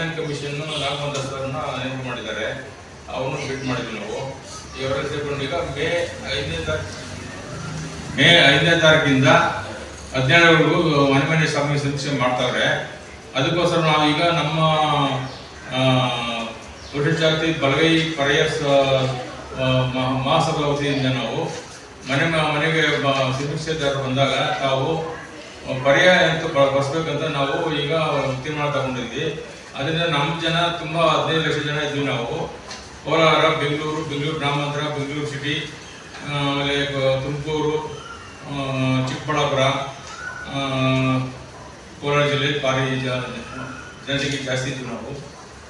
Union commission ನಾಗಮಂತ ಸರ್ನ ನೇಮಕ ಮಾಡಿದ್ದಾರೆ. ಅವನು ಫಿಟ್ ಮಾಡಿದ್ವಿ ನಾವು. ಇವರೆಲ್ಲ ಸೇರ್ಕೊಂಡು ಈಗ ಮೇ ಐದನೇ ತಾರೀಕು ಮೇ ಐದನೇ ತಾರೀಕಿಂದ ಹದಿನೇಳವರೆಗೂ ಮನೆ ಮನೆ ಸ್ವಾಮಿ ಸಮೀಕ್ಷೆ ಮಾಡ್ತಾರೆ. ಅದಕ್ಕೋಸ್ಕರ ನಾವು ಈಗ ನಮ್ಮ ದೊಡ್ಡ ಜಾತಿ ಬಲಗೈ ಪರಯಸ್ ಮಹಾಸಭಾ ವತಿಯಿಂದ ನಾವು ಮನೆ, ಮನೆಗೆ ಸಮೀಕ್ಷೆದಾರರು ಬಂದಾಗ ತಾವು ಪರ್ಯಾಯ ಅಂತ ಬಸ್ಬೇಕಂತ ನಾವು ಈಗ ತೀರ್ಮಾನ ತಗೊಂಡಿದ್ವಿ. ಅದರಿಂದ ನಮ್ಮ ಜನ ತುಂಬಾ ಹದಿನೈದು ಲಕ್ಷ ಜನ ಇದ್ವಿ ನಾವು. ಕೋಲಾರ ಬೆಂಗಳೂರು ಬೆಂಗಳೂರು ಗ್ರಾಮಾಂತರ ಬೆಂಗಳೂರು ಸಿಟಿ ಆಮೇಲೆ ತುಮಕೂರು ಚಿಕ್ಕಬಳ್ಳಾಪುರ ಕೋಲಾರ ಜಿಲ್ಲೆ ಭಾರಿ ಜನಸಂಖ್ಯೆ ಜಾಸ್ತಿ ಇದ್ವಿ ನಾವು.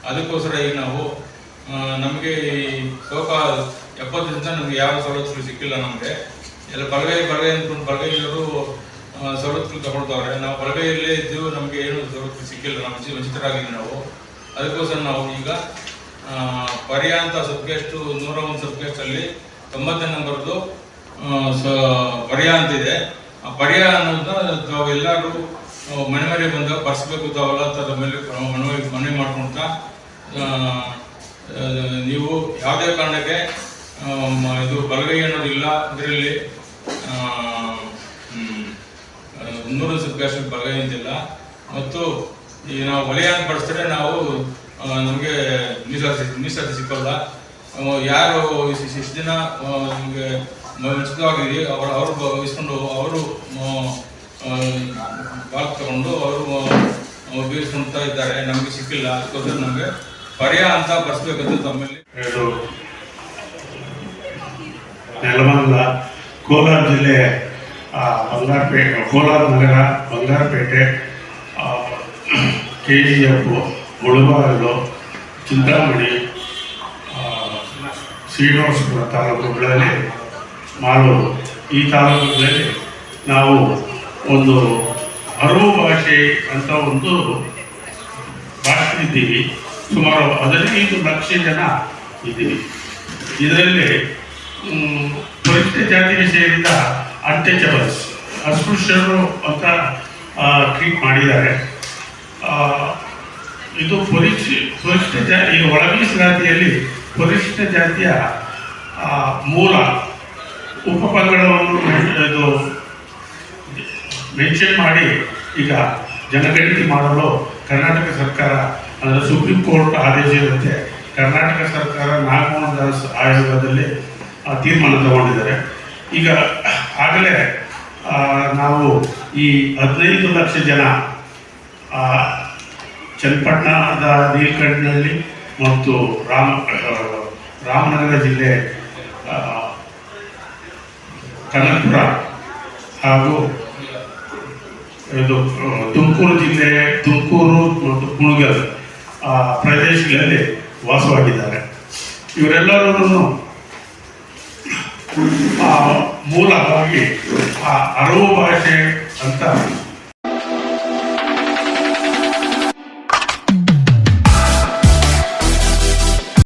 ಅದಕ್ಕೋಸ್ಕರ ಈಗ ನಾವು ನಮಗೆ ಈ ಸೋಕ ಎಪ್ಪತ್ತರಿಂದ ನಮಗೆ ಯಾವ ಸವಲತ್ತುಗಳು ಸಿಕ್ಕಿಲ್ಲ ನಮಗೆ. ಎಲ್ಲ ಬರಗೈ ಬಲಗೈ ಅಂದ್ಕೊಂಡು ಬರಗೈ ಆ, ಸವಲತ್ತುಗಳು ತಗೊಳ್ತಾವ್ರೆ. ನಾವು ಬಲಗೈಯಲ್ಲೇ ಇದ್ದು ನಮಗೆ ಏನು ಸವಲತ್ತು ಸಿಕ್ಕಿಲ್ಲ ನಾವು ವಂಚಿ- ವಂಚಿತರಾಗಿದ್ದೀವಿ ನಾವು. ಅದಕ್ಕೋಸ್ಕರ ನಾವು ಈಗ ಆ, ಸಬ್ಗೆಸ್ಟು ನೂರ ಒಂದು ಸಬ್ಗೆಸ್ಟಲ್ಲಿ ತೊಂಬತ್ತನೇ ನಂಬರ್ದು ಸ ಪರ್ಯ ಅಂತ ಇದೆ. ಆ ಪರ್ಯ ಅನ್ನೋದನ್ನ ಎಲ್ಲರೂ ಮನೆ ಮನೆ ಬಂದಾಗ ಬರ್ಸ್ಬೇಕು ತಾವೆಲ್ಲ ತದ ಮೇಲೆ ಮನವಿ ಮನವಿ ಮಾಡ್ಕೊಳ್ತಾ ನೀವು ಯಾವುದೇ ಕಾರಣಕ್ಕೆ ಇದು ಬಲಗೈ ಅನ್ನೋದಿಲ್ಲ. ಇದರಲ್ಲಿ ಮುನ್ನೂರು ಸಬ್ಕಾಶ ಬಲಗೈ ಮತ್ತು ಈ ನಾವು ವಲಯ ಅಂತ ಬಳಸಿದ್ರೆ ನಾವು ನಮಗೆ ಮೀಸಲಾತಿ ಮೀಸಲಾತಿ ಸಿಕ್ಕಲ್ಲ. ಯಾರು ಇಷ್ಟು ದಿನ ನಮಗೆ ವಂಚಿತವಾಗಿರಿ ಅವರು ಅವರು ಇಸ್ಕೊಂಡು ಅವರು ಬಾಲ್ ತಗೊಂಡು ಅವರು ಉಪಯೋಗಿಸ್ಕೊಳ್ತಾ ಇದ್ದಾರೆ. ನಮಗೆ ಸಿಕ್ಕಿಲ್ಲ. ಅದಕ್ಕೋಸ್ಕರ ನಮಗೆ ಪರ್ಯ ಅಂತ ಬರ್ಸ್ಬೇಕಂತ ತಮ್ಮಲ್ಲಿ. ನೆಲಮಂಗಲ ಕೋಲಾರ ಜಿಲ್ಲೆ ಬಂಗಾರಪೇಟೆ ಕೋಲಾರ ನಗರ Bangarapete K G F Mulbagal Chintamani Srinivaspur ತಾಲೂಕುಗಳಲ್ಲಿ ಮಾಲೂರು ಈ ತಾಲೂಕುಗಳಲ್ಲಿ ನಾವು ಒಂದು ಅರಿವು ಭಾಷೆ ಅಂತ ಒಂದು ಭಾಷಿದ್ದೀವಿ ಸುಮಾರು ಹದಿನೈದು ಲಕ್ಷ ಜನ ಇದ್ದೀವಿ. ಇದರಲ್ಲಿ ಪರಿಶಿಷ್ಟ ಜಾತಿಗೆ ಸೇರಿದ ಅನ್ಟಚಬಲ್ಸ್ ಅಸ್ಪೃಶ್ಯರು ಅಂತ ಟ್ರೀಟ್ ಮಾಡಿದ್ದಾರೆ. ಇದು ಪರಿಶಿ ಪರಿಶಿಷ್ಟ ಜಾತಿ ಒಳಗಿಸ್ ಜಾತಿಯಲ್ಲಿ ಪರಿಶಿಷ್ಟ ಜಾತಿಯ ಮೂಲ ಉಪಪಂಗಡವನ್ನು ಇದು ಮೆನ್ಷನ್ ಮಾಡಿ ಈಗ ಜನಗಣತಿ ಮಾಡಲು ಕರ್ನಾಟಕ ಸರ್ಕಾರ, ಅಂದರೆ ಸುಪ್ರೀಂ ಕೋರ್ಟ್ ಆದೇಶದಂತೆ ಕರ್ನಾಟಕ ಸರ್ಕಾರ ನಾಗಮೋಹನ್ ದಾಸ್ ಆಯೋಗದಲ್ಲಿ ತೀರ್ಮಾನ ತಗೊಂಡಿದ್ದಾರೆ. ಈಗ ಆಗಲೇ ನಾವು ಈ ಹದಿನೈದು ಲಕ್ಷ ಜನ ಚನ್ನಪಟ್ಟಣದ ನೀಲ್ಕಂಡ್ನಲ್ಲಿ ಮತ್ತು ರಾಮ ರಾಮನಗರ ಜಿಲ್ಲೆ ಕನಕಪುರ ಹಾಗೂ ಇದು ತುಮಕೂರು ಜಿಲ್ಲೆ, ತುಮಕೂರು ಮತ್ತು ಕುಣಗಲ್ ಪ್ರದೇಶಗಳಲ್ಲಿ ವಾಸವಾಗಿದ್ದಾರೆ. ಇವರೆಲ್ಲರೂ ಮೂಲವಾಗಿ ಆ ಅರವು ಭಾಷೆ ಅಂತ